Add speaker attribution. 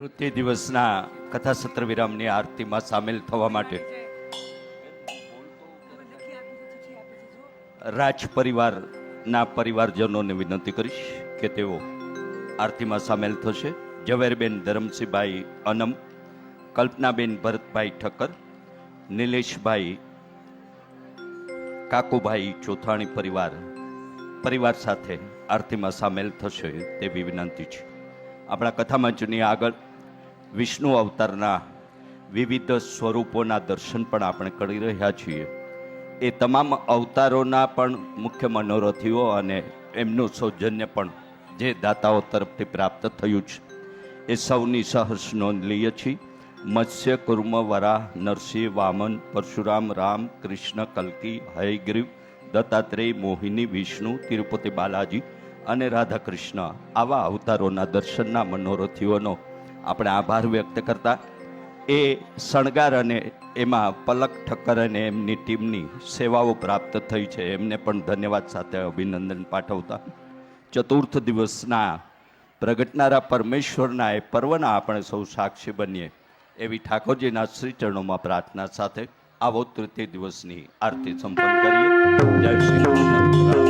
Speaker 1: તૃતીય દિવસના કથા સત્ર વિરામની આરતીમાં સામેલ થવા માટે રાજ પરિવારના પરિવારજનોને વિનંતી કરીશ કે તેઓ આરતીમાં સામેલ થશે. ઝવેરબેન ધરમસિંહભાઈ અનમ, કલ્પનાબેન ભરતભાઈ ઠક્કર, નિલેશભાઈ કાકુભાઈ ચોથાણી પરિવાર પરિવાર સાથે આરતીમાં સામેલ થશે તેવી વિનંતી છે. આપણા કથા જૂની આગળ વિષ્ણુ અવતારના વિવિધ સ્વરૂપોના દર્શન પણ આપણે કરી રહ્યા છીએ. એ તમામ અવતારોના પણ મુખ્ય મનોરથીઓ અને એમનું સૌજન્ય પણ જે દાતાઓ તરફથી પ્રાપ્ત થયું છે. એ સૌની સહર્ષ નોંધ લઈએ છીએ. મત્સ્ય, કુર્મ વરાહ નરસિંહ, વામન, પરશુરામ, રામ, કૃષ્ણ, કલ્કી, હયગ્રીવ, દત્તાત્રેય, મોહિની, વિષ્ણુ, તિરુપતિ બાલાજી અને રાધાકૃષ્ણ આવા અવતારોના દર્શનના મનોરથીઓનો આપણે આભાર વ્યક્ત કરતા. એ શણગાર અને એમાં પલક ઠક્કર અને એમની ટીમની સેવાઓ પ્રાપ્ત થઈ છે. એમને પણ ધન્યવાદ સાથે અભિનંદન પાઠવતા. ચતુર્થ દિવસના પ્રગટનારા પરમેશ્વરના એ પર્વના આપણે સૌ સાક્ષી બનીએ એવી ઠાકોરજીના શ્રીચરણોમાં પ્રાર્થના સાથે આવો તૃતીય દિવસની આરતી સંપન્ન કરીએ. જય શ્રી કૃષ્ણ.